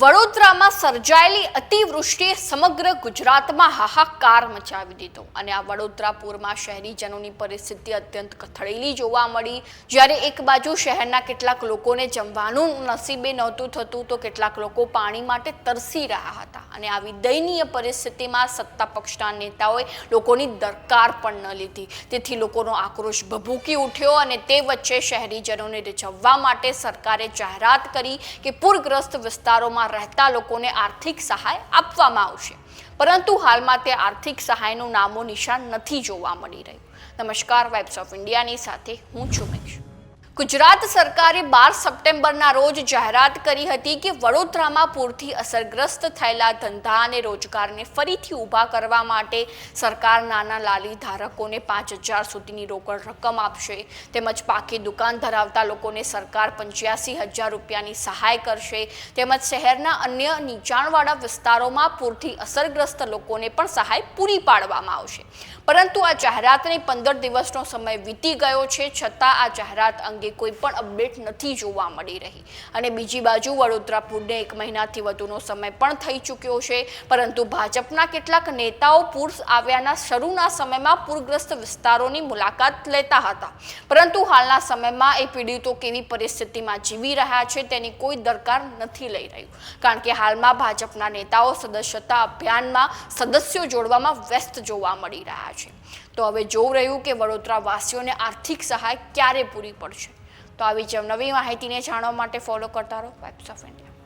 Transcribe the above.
વડોદરામાં સર્જાયેલી અતિવૃષ્ટિએ સમગ્ર ગુજરાતમાં હાહાકાર મચાવી દીધો. અને આ વડોદરા પૂરમાં શહેરીજનોની પરિસ્થિતિ અત્યંત કથળેલી જોવા મળી. જ્યારે એક બાજુ શહેરના કેટલાક લોકોને જમવાનું નસીબે નહોતું થતું, તો કેટલાક લોકો પાણી માટે તરસી રહ્યા હતા. અને આવી દયનીય પરિસ્થિતિમાં સત્તા પક્ષના નેતાઓએ લોકોની દરકાર પણ ન લીધી. તેથી લોકોનો આક્રોશ ભભૂકી ઉઠ્યો અને તે વચ્ચે શહેરીજનોને રીઝવવા માટે સરકારે જાહેરાત કરી કે પૂરગ્રસ્ત વિસ્તારોમાં રહેતા લોકોને આર્થિક સહાય આપવામાં આવશે. પરંતુ હાલમાં તે આર્થિક સહાયનું નામો નિશાન નથી જોવા મળી રહ્યું. નમસ્કાર વાઇબ્સ ઓફ ઇન્ડિયાની સાથે હું છું મેક્ષ ગુજરાત સરકારે બાર સપ્ટેમ્બરના રોજ જાહેરાત કરી હતી કે વડોદરામાં પૂરથી અસરગ્રસ્ત થયેલા ધંધા અને રોજગારને ફરીથી ઊભા કરવા માટે સરકાર નાના લાલી ધારકોને પાંચ હજાર સુધીની રોકડ રકમ આપશે. તેમજ પાકી દુકાન ધરાવતા લોકોને સરકાર પંચ્યાસી હજાર રૂપિયાની સહાય કરશે. તેમજ શહેરના અન્ય નીચાણવાળા વિસ્તારોમાં પૂરથી અસરગ્રસ્ત લોકોને પણ સહાય પૂરી પાડવામાં આવશે. પરંતુ આ જાહેરાતને પંદર દિવસનો સમય વીતી ગયો છે. છતાં આ જાહેરાત અંગે કોઈ પણ અપડેટ નથી જોવા મળી રહી. અને બીજી બાજુ વડોદરા પૂરને એક મહિનાથી વધુનો સમય પણ થઈ ચૂક્યો છે. પરંતુ ભાજપના કેટલાક નેતાઓ પૂર આવ્યાના શરૂના સમયમાં પૂરગ્રસ્ત વિસ્તારોની મુલાકાત લેતા હતા. પરંતુ હાલના સમયમાં એ પીડિતો કેવી પરિસ્થિતિમાં જીવી રહ્યા છે તેની કોઈ દરકાર નથી લઈ રહ્યું. કારણ કે હાલમાં ભાજપના નેતાઓ સદસ્યતા અભિયાનમાં સદસ્યો જોડવામાં વ્યસ્ત જોવા મળી રહ્યા છે. તો હવે જોવું રહ્યું કે વડોદરા વાસીઓને આર્થિક સહાય ક્યારે પૂરી પડશે. તો આવી જ નવી માહિતીને જાણવા માટે ફોલો કરતા રહો વેબ્સ ઓફ ઇન્ડિયા